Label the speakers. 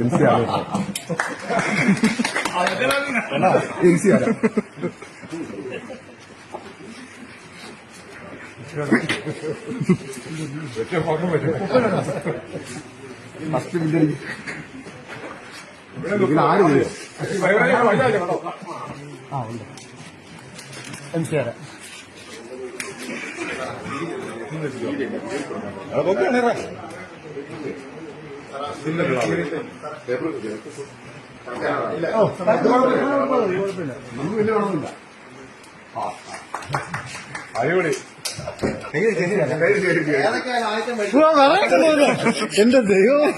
Speaker 1: ഇൻസിയാണ് ഇൻസിയാണ് first bill
Speaker 2: ആര്
Speaker 1: ആ. ഉണ്ട് എം സി ആരാ
Speaker 2: അടിപൊളി
Speaker 3: എന്റെ ദൈവം